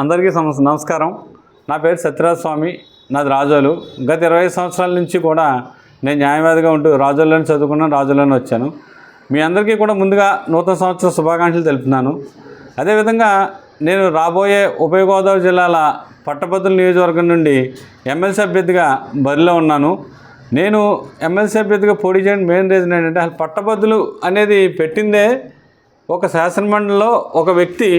అందరికీ సమస్య నమస్కారం. నా పేరు సత్యరాజ్ స్వామి నాది రాజోలు. గత ఇరవై సంవత్సరాల నుంచి కూడా నేను న్యాయవాదిగా ఉంటూ రాజోల్లోనే చదువుకున్నాను రాజోల్లోనే వచ్చాను. మీ అందరికీ కూడా ముందుగా నూతన సంవత్సర శుభాకాంక్షలు తెలుపుతున్నాను. అదేవిధంగా నేను రాబోయే ఉభయ గోదావరి జిల్లాల పట్టభద్రుల నియోజకవర్గం నుండి ఎమ్మెల్సీ అభ్యర్థిగా బరిలో ఉన్నాను. నేను ఎమ్మెల్సీ అభ్యర్థిగా పోటీ చేయడం మెయిన్ రీజన్ ఏంటంటే అసలు పట్టభద్రులు అనేది పెట్టిందే ఒక శాసనమండలిలో ఒక వ్యక్తి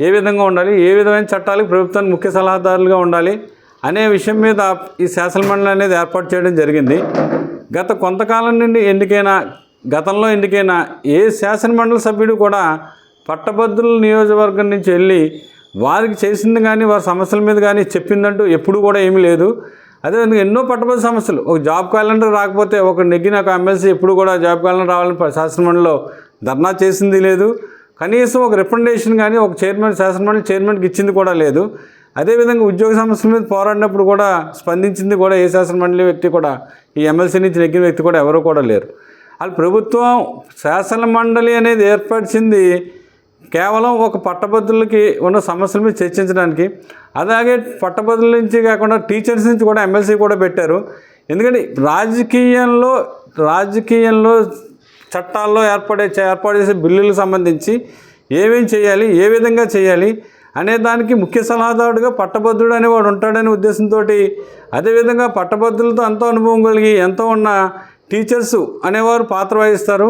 ఏ విధంగా ఉండాలి ఏ విధమైన చట్టాలకు ప్రభుత్వానికి ముఖ్య సలహాదారులుగా ఉండాలి అనే విషయం మీద ఈ శాసనమండలి అనేది ఏర్పాటు చేయడం జరిగింది. గత కొంతకాలం నుండి ఎన్నికైన గతంలో ఎన్నికైన ఏ శాసనమండలి సభ్యుడు కూడా పట్టభద్రుల నియోజకవర్గం నుంచి వెళ్ళి వారికి చేసింది కానీ వారి సమస్యల మీద కానీ చెప్పిందంటూ ఎప్పుడు కూడా ఏమీ లేదు. అదేవిధంగా ఎన్నో పట్టభద్ర సమస్యలు. ఒక జాబ్ క్యాలెండర్ రాకపోతే ఒక నెగ్గిన ఒక ఎమ్మెల్సీ ఎప్పుడు కూడా జాబ్ క్యాలెండర్ రావాలని శాసనమండలిలో ధర్నా చేసింది లేదు. కనీసం ఒక రికమెండేషన్ కానీ ఒక చైర్మన్ శాసనమండలి చైర్మన్కి ఇచ్చింది కూడా లేదు. అదేవిధంగా ఉద్యోగ సమస్యల మీద పోరాడినప్పుడు కూడా స్పందించింది కూడా ఏ శాసనమండలి వ్యక్తి కూడా ఈ ఎమ్మెల్సీ నుంచి నెగ్గిన వ్యక్తి కూడా ఎవరు కూడా లేరు. వాళ్ళు ప్రభుత్వం శాసన మండలి అనేది ఏర్పరిచింది కేవలం ఒక పట్టభద్రులకి ఉన్న సమస్యల మీద చర్చించడానికి. అలాగే పట్టభద్రుల నుంచి కాకుండా టీచర్స్ నుంచి కూడా ఎమ్మెల్సీ కూడా పెట్టారు. ఎందుకంటే రాజకీయంలో రాజకీయంలో చట్టాల్లో ఏర్పడే ఏర్పాటు చేసే బిల్లులకు సంబంధించి ఏమేం చేయాలి ఏ విధంగా చేయాలి అనే దానికి ముఖ్య సలహాదారుడుగా పట్టభద్రుడు అనేవాడు ఉంటాడనే ఉద్దేశంతో అదేవిధంగా పట్టభద్రులతో ఎంతో అనుభవం కలిగి ఎంతో ఉన్న టీచర్స్ అనేవారు పాత్ర వహిస్తారు.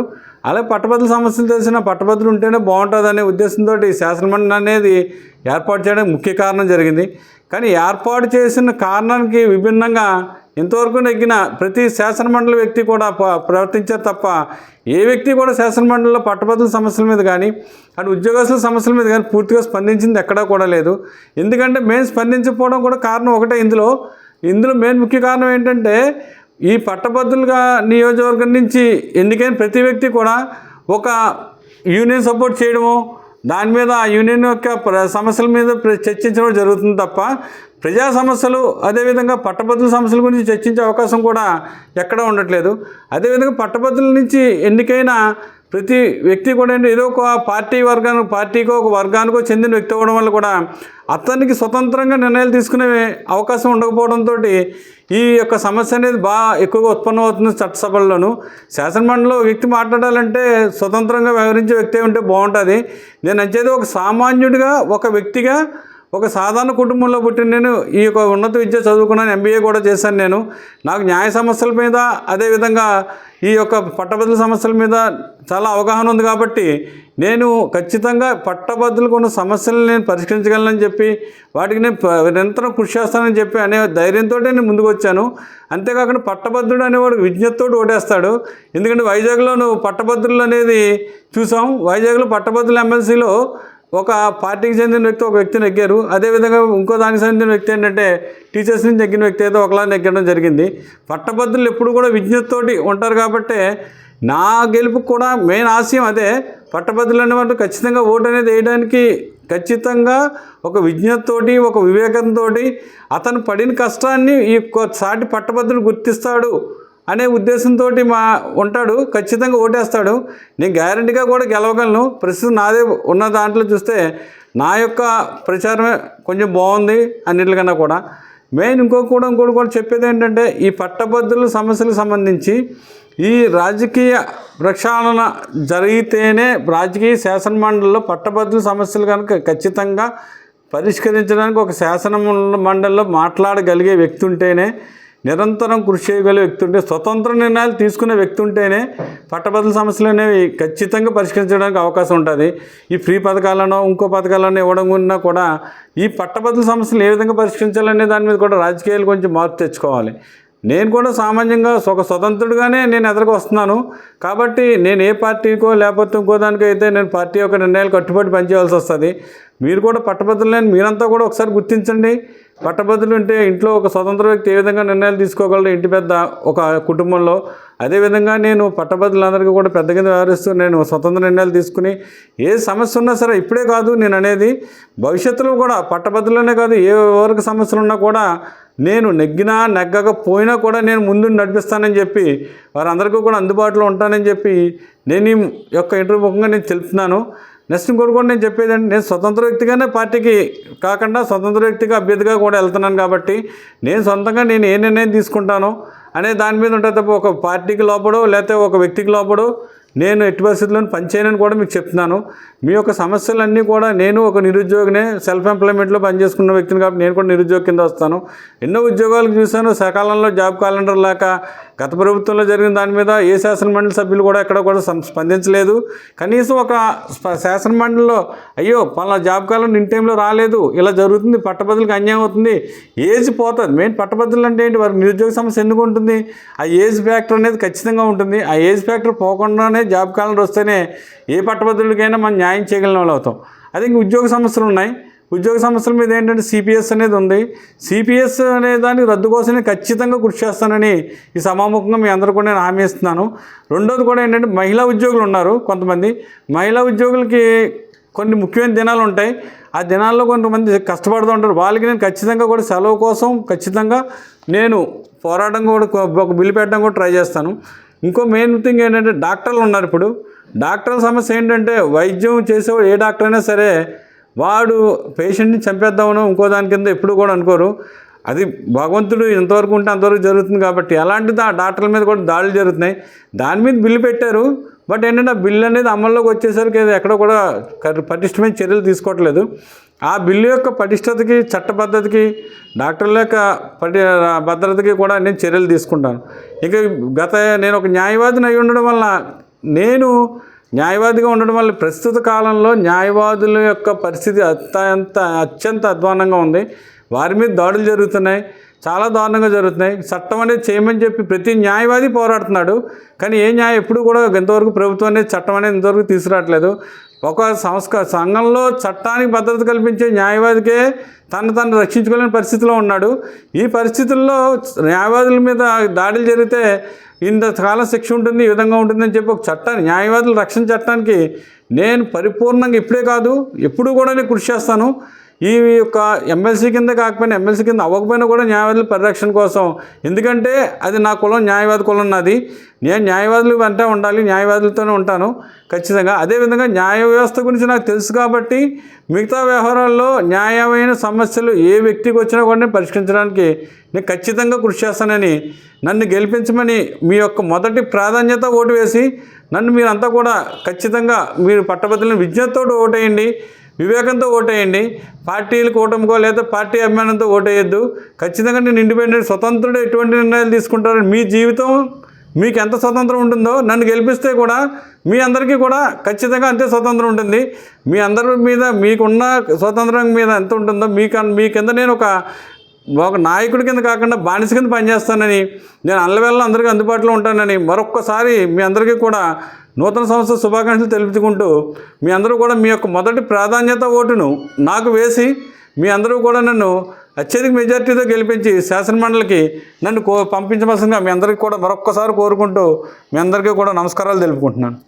అలాగే పట్టభద్రుల సమస్యలు తెలిసిన పట్టభద్రులు ఉంటేనే బాగుంటుంది అనే ఉద్దేశంతో శాసనమండలి అనేది ఏర్పాటు చేయడానికి ముఖ్య కారణం జరిగింది. కానీ ఏర్పాటు చేసిన కారణానికి విభిన్నంగా ఇంతవరకు నెగ్గిన ప్రతి శాసనమండలి వ్యక్తి కూడా ప్రవర్తించారు తప్ప ఏ వ్యక్తి కూడా శాసనమండలిలో పట్టభద్రుల సమస్యల మీద కానీ అటు ఉద్యోగస్తుల సమస్యల మీద కానీ పూర్తిగా స్పందించింది ఎక్కడా కూడా లేదు. ఎందుకంటే మేము స్పందించకపోవడం కూడా కారణం ఒకటే ఇందులో. ఇందులో మెయిన్ ముఖ్య కారణం ఏంటంటే ఈ పట్టభద్రులుగా నియోజకవర్గం నుంచి ఎన్నికైన ప్రతి వ్యక్తి కూడా ఒక యూనియన్ సపోర్ట్ చేయడము దాని మీద ఆ యూనియన్ యొక్క ప్ర- సమస్యల మీద చర్చించడం జరుగుతుంది తప్ప ప్రజా సమస్యలు అదేవిధంగా పట్టభద్రుల సమస్యల గురించి చర్చించే అవకాశం కూడా ఎక్కడ ఉండట్లేదు. అదేవిధంగా పట్టభద్రుల నుంచి ఎన్నికైన ప్రతి వ్యక్తి కూడా ఏదో ఒక పార్టీ వర్గానికి పార్టీకో ఒక వర్గానికో చెందిన వ్యక్తి అవ్వడం వల్ల కూడా అతనికి స్వతంత్రంగా నిర్ణయాలు తీసుకునే అవకాశం ఉండకపోవడంతో ఈ యొక్క సమస్య అనేది బాగా ఎక్కువగా ఉత్పన్నం అవుతుంది చట్టసభల్లోనూ. శాసనమండలిలో వ్యక్తి మాట్లాడాలంటే స్వతంత్రంగా వ్యవహరించే వ్యక్తి ఉంటే బాగుంటుంది. నేను అంచేది ఒక సామాన్యుడిగా ఒక వ్యక్తిగా ఒక సాధారణ కుటుంబంలో పుట్టిన నేను ఈ యొక్క ఉన్నత విద్య చదువుకున్నాను ఎంబీఏ కూడా చేశాను నేను. నాకు న్యాయ సమస్యల మీద అదేవిధంగా ఈ యొక్క పట్టభద్రుల సమస్యల మీద చాలా అవగాహన ఉంది కాబట్టి నేను ఖచ్చితంగా పట్టభద్రులకు ఉన్న సమస్యలను నేను పరిష్కరించగలనని చెప్పి వాటికి నేను నిరంతరం కృషి చేస్తానని చెప్పి అనే ధైర్యంతో నేను ముందుకు వచ్చాను. అంతేకాకుండా పట్టభద్రుడు అనేవాడు విజ్ఞతతోటి ఓటేస్తాడు. ఎందుకంటే వైజాగ్లో నువ్వు పట్టభద్రులు అనేది చూసాం. వైజాగ్లో పట్టభద్రుల ఎమ్మెల్సీలో ఒక పార్టీకి చెందిన వ్యక్తి ఒక వ్యక్తి నెగ్గారు. అదేవిధంగా ఇంకో దానికి చెందిన వ్యక్తి ఏంటంటే టీచర్స్ నుంచి నెగ్గిన వ్యక్తి అయితే ఒకలా నెగ్గడం జరిగింది. పట్టభద్రులు ఎప్పుడు కూడా విజ్ఞతతోటి ఉంటారు కాబట్టి నా గెలుపు కూడా మెయిన్ ఆశయం అదే. పట్టభద్రులు అనేవాళ్ళు ఖచ్చితంగా ఓటు అనేది వేయడానికి ఖచ్చితంగా ఒక విజ్ఞతతోటి ఒక వివేకంతో అతను పడిన కష్టాన్ని ఈ సాటి పట్టభద్రులు గుర్తిస్తాడు. అనే ఉద్దేశంతో మా ఉంటాడు ఖచ్చితంగా ఓటేస్తాడు. నేను గ్యారంటీగా కూడా గెలవగలను. ప్రస్తుతం నాదే ఉన్న దాంట్లో చూస్తే నా యొక్క ప్రచారమే కొంచెం బాగుంది అన్నిటికన్నా కూడా. మెయిన్ ఇంకో కూడా ఇంకోటి కూడా చెప్పేది ఏంటంటే ఈ పట్టభద్రుల సమస్యలకు సంబంధించి ఈ రాజకీయ ప్రక్షాళన జరిగితేనే రాజకీయ శాసన మండలిలో పట్టభద్రుల సమస్యలు కనుక ఖచ్చితంగా పరిష్కరించడానికి ఒక శాసన మండలిలో మాట్లాడగలిగే వ్యక్తి ఉంటేనే నిరంతరం కృషి చేయగలిగే వ్యక్తి ఉంటే స్వతంత్ర నిర్ణయాలు తీసుకునే వ్యక్తి ఉంటేనే పట్టభద్రుల సమస్యలు అనేవి ఖచ్చితంగా పరిష్కరించడానికి అవకాశం ఉంటుంది. ఈ ఫ్రీ పథకాలను ఇంకో పథకాలను ఇవ్వడం ఉన్నా కూడా ఈ పట్టభద్రుల సమస్యలు ఏ విధంగా పరిష్కరించాలనే దాని మీద కూడా రాజకీయాలు కొంచెం మార్పు తెచ్చుకోవాలి. నేను కూడా సామాన్యంగా ఒక స్వతంత్రుడిగానే నేను ఎదురుకు వస్తున్నాను. కాబట్టి నేను ఏ పార్టీకో లేకపోతే ఇంకో దానికైతే నేను పార్టీ యొక్క నిర్ణయాలు కట్టుబడి పనిచేయాల్సి వస్తుంది. మీరు కూడా పట్టభద్రులని మీరంతా కూడా ఒకసారి గుర్తించండి. పట్టభద్రులు అంటే ఇంట్లో ఒక స్వతంత్ర వ్యక్తి ఏ విధంగా నిర్ణయాలు తీసుకోగలరు ఇంటి పెద్ద ఒక కుటుంబంలో అదేవిధంగా నేను పట్టభద్రులందరికీ కూడా పెద్ద కింద వ్యవహరిస్తూ నేను స్వతంత్ర నిర్ణయాలు తీసుకుని ఏ సమస్య ఉన్నా సరే ఇప్పుడే కాదు నేను అనేది భవిష్యత్తులో కూడా పట్టభద్రులనే కాదు ఏ ఎవరికి సమస్యలు ఉన్నా కూడా నేను నెగ్గినా నెగ్గకపోయినా కూడా నేను ముందు నడిపిస్తానని చెప్పి వారందరికీ కూడా అందుబాటులో ఉంటానని చెప్పి నేను ఈ యొక్క ఇంటర్వ్యూ ముఖంగా నేను తెలుపుతున్నాను. నెక్స్ట్ ఇంకోటి కూడా నేను చెప్పేదండి నేను స్వతంత్ర వ్యక్తిగానే పార్టీకి కాకుండా స్వతంత్ర వ్యక్తిగా అభ్యర్థిగా కూడా వెళ్తున్నాను కాబట్టి నేను సొంతంగా నేను ఏ నిర్ణయం తీసుకుంటాను అనే దాని మీద ఉంటుంది తప్ప ఒక పార్టీకి లోపడో లేకపోతే ఒక వ్యక్తికి లోపడో నేను ఎట్టి పరిస్థితుల్లో పనిచేయనని కూడా మీకు చెప్తున్నాను. మీ యొక్క సమస్యలన్నీ కూడా నేను ఒక నిరుద్యోగినే సెల్ఫ్ ఎంప్లాయ్మెంట్లో పనిచేసుకున్న వ్యక్తిని కాబట్టి నేను కూడా నిరుద్యోగ కింద వస్తాను. ఎన్నో ఉద్యోగాలు చూశాను సకాలంలో జాబ్ క్యాలెండర్ లేక గత ప్రభుత్వంలో జరిగిన దాని మీద ఏ శాసనమండలి సభ్యులు కూడా ఎక్కడ కూడా స్పందించలేదు. కనీసం ఒక శాసనమండలిలో అయ్యో పలానా జాబ్ కాలం నిన్ టైంలో రాలేదు. ఇలా జరుగుతుంది పట్టభద్రులకు అన్యాయం అవుతుంది. ఏజ్ పోతుంది. మెయిన్ పట్టభద్రులు అంటే ఏంటి? వారికి నిరుద్యోగ సమస్య ఎందుకు ఉంటుంది? ఆ ఏజ్ ఫ్యాక్టర్ అనేది ఖచ్చితంగా ఉంటుంది. ఆ ఏజ్ ఫ్యాక్టర్ పోకుండానే జాబ్ కాలంలో వస్తేనే ఏ పట్టభద్రులకైనా మనం న్యాయం చేయగలిగిన వాళ్ళు అవుతాం. అదే ఇంక ఉద్యోగ సమస్యలు ఉన్నాయి. ఉద్యోగ సమస్యల మీద ఏంటంటే సిపిఎస్ అనేది ఉంది. సిపిఎస్ అనే దాన్ని రద్దు కోసం ఖచ్చితంగా కృషి చేస్తానని ఈ సమాముఖంగా మీ అందరూ కూడా నేను హామీ ఇస్తున్నాను. రెండోది కూడా ఏంటంటే మహిళా ఉద్యోగులు ఉన్నారు కొంతమంది. మహిళా ఉద్యోగులకి కొన్ని ముఖ్యమైన దినాలు ఉంటాయి. ఆ దినాల్లో కొంతమంది కష్టపడుతూ ఉంటారు. వాళ్ళకి నేను ఖచ్చితంగా కూడా సెలవు కోసం ఖచ్చితంగా నేను పోరాటం కూడా ఒక బిల్లు పెట్టడం కూడా ట్రై చేస్తాను. ఇంకో మెయిన్ థింగ్ ఏంటంటే డాక్టర్లు ఉన్నారు ఇప్పుడు. డాక్టర్ల సమస్య ఏంటంటే వైద్యం చేసేవాడు ఏ డాక్టర్ అయినా సరే వాడు పేషెంట్ని చంపేద్దామనో ఇంకో దాని కింద ఎప్పుడు కూడా అనుకోరు. అది భగవంతుడు ఎంతవరకు ఉంటే అంతవరకు జరుగుతుంది కాబట్టి అలాంటిది ఆ డాక్టర్ల మీద కూడా దాడులు జరుగుతున్నాయి. దాని మీద బిల్లు పెట్టారు. బట్ ఏంటంటే ఆ బిల్లు అనేది అమల్లోకి వచ్చేసరికి ఎక్కడ కూడా కర్- పటిష్టమైన చర్యలు తీసుకోవట్లేదు. ఆ బిల్లు యొక్క పటిష్టతకి చట్టబద్ధతకి డాక్టర్ల యొక్క పటి భద్రతకి కూడా నేను చర్యలు తీసుకుంటాను. ఇక గత నేను ఒక న్యాయవాదిని అయి ఉండడం వల్ల నేను న్యాయవాదిగా ఉండడం వల్ల ప్రస్తుత కాలంలో న్యాయవాదుల యొక్క పరిస్థితి అత్యంత అత్యంత అధ్వానంగా ఉంది. వారి మీద దాడులు జరుగుతున్నాయి. చాలా దారుణంగా జరుగుతున్నాయి. చట్టం అనేది చేయమని చెప్పి ప్రతి న్యాయవాది పోరాడుతున్నాడు. కానీ ఏ న్యాయం ఎప్పుడు కూడా ఇంతవరకు ప్రభుత్వం అనేది చట్టం అనేది ఇంతవరకు తీసుకురావట్లేదు. ఒక సంస్క సంఘంలో చట్టానికి భద్రత కల్పించే న్యాయవాదికే తను తను రక్షించుకోలేని పరిస్థితిలో ఉన్నాడు. ఈ పరిస్థితుల్లో న్యాయవాదుల మీద దాడులు జరిగితే ఇంతకాలం శిక్ష ఉంటుంది ఈ విధంగా ఉంటుందని చెప్పి ఒక చట్టాన్ని న్యాయవాదుల రక్షణ చట్టానికి నేను పరిపూర్ణంగా ఇప్పుడే కాదు ఎప్పుడు కూడా నేను కృషి చేస్తాను. ఈ యొక్క ఎమ్మెల్సీ కింద కాకపోయినా ఎమ్మెల్సీ కింద అవ్వకపోయినా కూడా న్యాయవాదుల పరిరక్షణ కోసం. ఎందుకంటే అది నా కులం న్యాయవాది కులం నాది. నేను న్యాయవాదులు వెంట ఉండాలి న్యాయవాదులతోనే ఉంటాను ఖచ్చితంగా. అదేవిధంగా న్యాయ వ్యవస్థ గురించి నాకు తెలుసు కాబట్టి మిగతా వ్యవహారాల్లో న్యాయమైన సమస్యలు ఏ వ్యక్తికి వచ్చినా కూడా నేను పరిష్కరించడానికి నేను ఖచ్చితంగా కృషి చేస్తానని నన్ను గెలిపించమని మీ యొక్క మొదటి ప్రాధాన్యత ఓటు వేసి నన్ను మీరంతా కూడా ఖచ్చితంగా మీరు పట్టభద్రులను విజ్ఞతతో ఓటేయండి. వివేకంతో ఓటేయండి. పార్టీలు కూటమికో లేదా పార్టీ అభిమానంతో ఓటేయద్దు. ఖచ్చితంగా నేను ఇండిపెండెంట్ స్వతంత్రుడు ఎటువంటి నిర్ణయాలు తీసుకుంటారని మీ జీవితం మీకు ఎంత స్వతంత్రం ఉంటుందో నన్ను గెలిపిస్తే కూడా మీ అందరికీ కూడా ఖచ్చితంగా అంతే స్వతంత్రం ఉంటుంది. మీ అందరి మీద మీకున్న స్వతంత్రం మీద ఎంత ఉంటుందో మీకు మీ కింద నేను ఒక ఒక నాయకుడి కింద కాకుండా బానిస కింద పనిచేస్తానని నేను అల్లవేళ్ళ అందరికీ అందుబాటులో ఉంటానని మరొక్కసారి మీ అందరికీ కూడా నూతన సంవత్సర శుభాకాంక్షలు తెలుపుకుంటూ మీ అందరూ కూడా మీ యొక్క మొదటి ప్రాధాన్యత ఓటును నాకు వేసి మీ అందరూ కూడా నన్ను అత్యధిక మెజార్టీతో గెలిపించి శాసనమండలికి నన్ను కో పంపించవలసిందిగా మీ అందరికీ కూడా మరొక్కసారి కోరుకుంటూ మీ అందరికీ కూడా నమస్కారాలు తెలుపుకుంటున్నాను.